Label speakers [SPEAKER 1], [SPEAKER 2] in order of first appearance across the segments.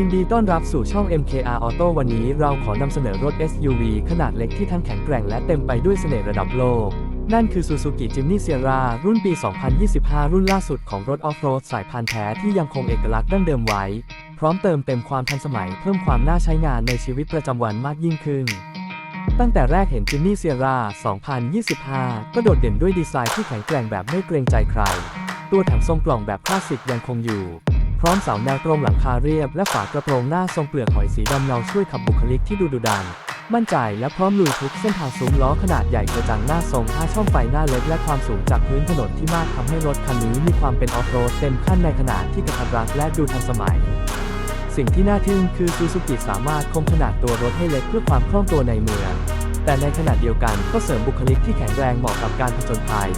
[SPEAKER 1] ยินดีต้อนรับสู่ช่อง MKR Auto วันนี้เราขอนำเสนอรถ SUV ขนาดเล็กที่ทั้งแข็งแกร่งและเต็มไปด้วยเสน่ห์ระดับโลก นั่นคือ Suzuki Jimny Sierra รุ่นปี 2025 รุ่นล่าสุดของรถออฟโรดสายพันธุ์แท้ที่ยังคงเอกลักษณ์ดั้งเดิมไว้ พร้อมเติมเต็มความทันสมัยเพิ่มความน่าใช้งานในชีวิตประจำวันมากยิ่งขึ้น ตั้งแต่แรกเห็น Jimny Sierra 2025 ก็โดดเด่นด้วยดีไซน์ที่แข็งแกร่งแบบไม่เกรงใจใคร ตัวถังทรงกล่องแบบคลาสสิกยังคงอยู่ พร้อมเสาแนวตรงหลังคาเรียบและฝากระโปรงหน้าทรงเปลือกหอยสีดำเงาช่วยขับบุคลิกที่ดูดุดัน มั่นใจและพร้อมลุยทุกเส้นทางซุ้มล้อขนาดใหญ่กระจังหน้าทรงห้าช่องไฟหน้าเล็กและความสูงจากพื้นถนนที่มากทำให้รถคันนี้มีความเป็นออฟโรดเต็มขั้นในขนาดที่กระทัดรัดและดูทันสมัยสิ่งที่น่าทึ่งคือซูซูกิสามารถคงขนาดตัวรถให้เล็กเพื่อความคล่องตัวในเมือง แต่ในขณะเดียวกันก็เสริมบุคลิกที่แข็งแรงเหมาะกับการผจญภัย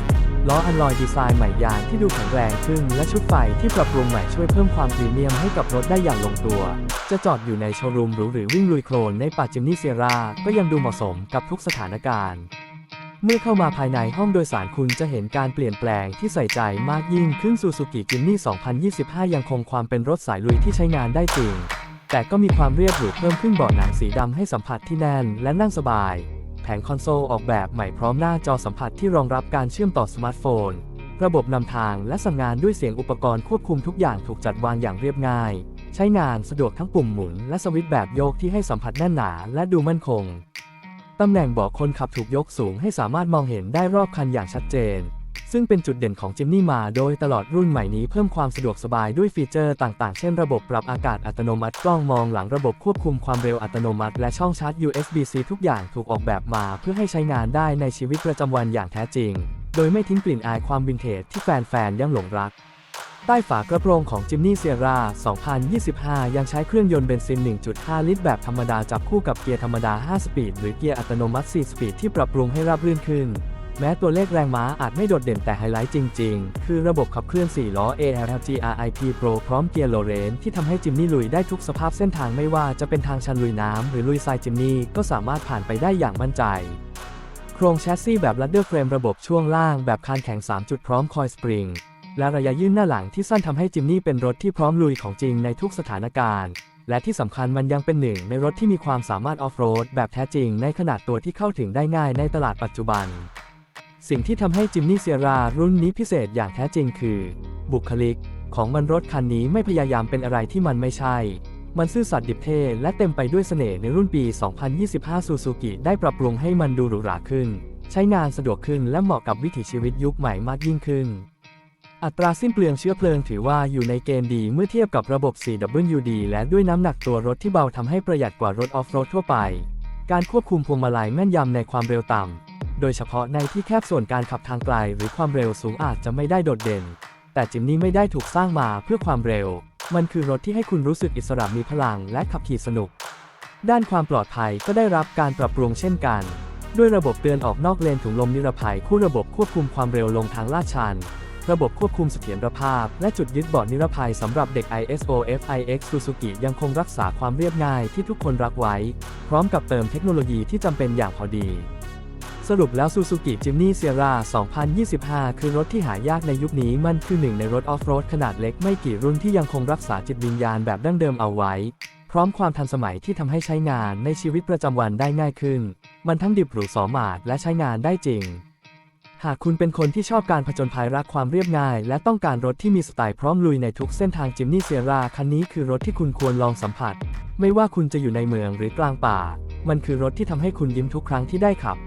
[SPEAKER 1] ล้ออันลอยดีไซน์ใหม่ยางที่ดูแข็งแรงขึ้น และชุดไฟที่ปรับปรุงใหม่ช่วยเพิ่มความพรีเมียมให้กับรถได้อย่างลงตัว จะจอดอยู่ในโชว์รูมหรือหรือวิ่งลุยโคลนในป่าจิมนี่เซียร่าก็ยังดูเหมาะสมกับทุกสถานการณ์เมื่อเข้ามาภายในห้องโดยสารคุณจะเห็นการเปลี่ยนแปลงที่ใส่ใจมากยิ่งขึ้นซูซูกิจิมนี่ 2025 ยังคงความเป็นรถสายลุยที่ใช้งานได้จริง แต่ก็มีความเรียบหรูเพิ่มขึ้นเบาะหนังสีดำให้สัมผัสที่แน่นและนั่งสบาย ผงคอนโซลออกแบบใหม่พร้อมหน้าจอสัมผัสที่รองรับการเชื่อมต่อสมาร์ทโฟน ระบบนำทางและสั่งงานด้วยเสียงอุปกรณ์ควบคุมทุกอย่างถูกจัดวางอย่างเรียบง่าย ใช้งานสะดวกทั้งปุ่มหมุน และสวิตช์แบบโยกที่ให้สัมผัสแน่นหนาและดูมั่นคงตำแหน่งเบาะคนขับถูกยกสูงให้สามารถมองเห็นได้รอบคันอย่างชัดเจน ซึ่งเป็นจุดเด่นของจิมนี่มาโดยตลอดรุ่นใหม่นี้เพิ่มความสะดวกสบายด้วยฟีเจอร์ต่างๆ เช่นระบบปรับอากาศอัตโนมัติกล้องมองหลังระบบควบคุมความเร็วอัตโนมัติ และช่องชาร์จ USB-C ทุกอย่างถูกออกแบบมาเพื่อให้ใช้งานได้ในชีวิตประจำวันอย่างแท้จริง โดยไม่ทิ้งกลิ่นอายความวินเทจที่แฟนๆยังหลงรัก ใต้ฝากระโปรงของ Jimny Sierra 2025 ยังใช้เครื่องยนต์เบนซิน 1.5 ลิตรแบบธรรมดาจับคู่กับเกียร์ธรรมดา 5 สปีด หรือเกียร์อัตโนมัติ 4 สปีดที่ปรับปรุงให้ราบรื่นขึ้น แม้ตัวเลขแรงม้าอาจไม่โดดเด่นแต่ไฮไลท์จริง ๆ คือระบบขับเคลื่อน 4 ล้อ ALG RIP Pro พร้อมเกียร์โลเรนที่ทำให้จิมนี่ลุยได้ทุกสภาพเส้นทางไม่ว่าจะเป็นทางชันลุยน้ำหรือลุยทรายจิมนี่ก็สามารถผ่านไปได้อย่างมั่นใจ โครงแชสซีแบบลัดเดอร์เฟรมระบบช่วงล่างแบบคานแข็ง 3 จุดพร้อมคอยสปริง และระยะยื่นหน้าหลังที่สั้นทำให้จิมนี่เป็นรถที่พร้อมลุยของจริงในทุกสถานการณ์และที่สำคัญมันยังเป็นหนึ่งในรถที่มีความสามารถออฟโรดแบบแท้จริงในขนาดตัวที่เข้าถึงได้ง่ายในตลาดปัจจุบัน สิ่งที่ทำให้จิมนี่เซียร่ารุ่นนี้พิเศษอย่างแท้จริงคือ บุคลิก ของมันรถคันนี้ไม่พยายามเป็นอะไรที่มันไม่ใช่ มันซื่อสัตย์ดิบเท่และเต็มไปด้วยเสน่ห์ในรุ่นปี 2025 ซูซูกิได้ปรับปรุงให้มันดูหรูหราขึ้น ใช้งานสะดวกขึ้นและเหมาะกับวิถีชีวิตยุคใหม่มากยิ่งขึ้น อัตราสิ้นเปลืองเชื้อเพลิงถือว่าอยู่ในเกณฑ์ดีเมื่อเทียบกับระบบ 4WD และด้วยน้ำหนักตัวรถที่เบาทำให้ประหยัดกว่ารถออฟโรดทั่วไป การควบคุมพวงมาลัยแม่นยำในความเร็วต่ำ โดยเฉพาะในที่แคบส่วนการขับทางไกลหรือความเร็วสูงอาจจะไม่ได้โดดเด่น แต่จิมนี่ไม่ได้ถูกสร้างมาเพื่อความเร็ว มันคือรถที่ให้คุณรู้สึกอิสระมีพลังและขับขี่สนุก ด้านความปลอดภัยก็ได้รับการปรับปรุงเช่นกัน ด้วยระบบเตือนออกนอกเลนถุงลมนิรภัยคู่ระบบควบคุมความเร็วลงทางลาดชันระบบควบคุมเสถียรภาพ และจุดยึดเบาะนิรภัยสำหรับเด็ก ISO FIX Suzuki ยังคงรักษาความเรียบง่ายที่ทุกคนรักไว้ พร้อมกับเติมเทคโนโลยีที่จำเป็นอย่างพอดี สรุปแล้ว Suzuki Jimny Sierra 2025 คือรถที่หายากในยุคนี้มันคือหนึ่งในรถออฟโรดขนาดเล็กไม่กี่รุ่นที่ยังคงรักษาจิตวิญญาณแบบดั้งเดิมเอาไว้ พร้อมความทันสมัยที่ทำให้ใช้งานในชีวิตประจำวันได้ง่ายขึ้น มันทั้งดิบหรูสอมาดและใช้งานได้จริง หากคุณเป็นคนที่ชอบการผจญภัยรักความเรียบง่าย และต้องการรถที่มีสไตล์พร้อมลุยในทุกเส้นทาง Jimny Sierra คันนี้คือรถที่คุณควรลองสัมผัส ไม่ว่าคุณจะอยู่ในเมืองหรือกลางป่า มันคือรถที่ทำให้คุณยิ้มทุกครั้งที่ได้ขับ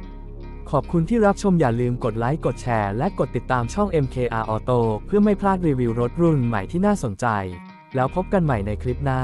[SPEAKER 1] ขอบคุณที่รับชมอย่าลืมกดไลค์กดแชร์และกดติดตามช่อง MKR Auto เพื่อไม่พลาดรีวิวรถรุ่นใหม่ที่น่าสนใจ แล้วพบกันใหม่ในคลิปหน้า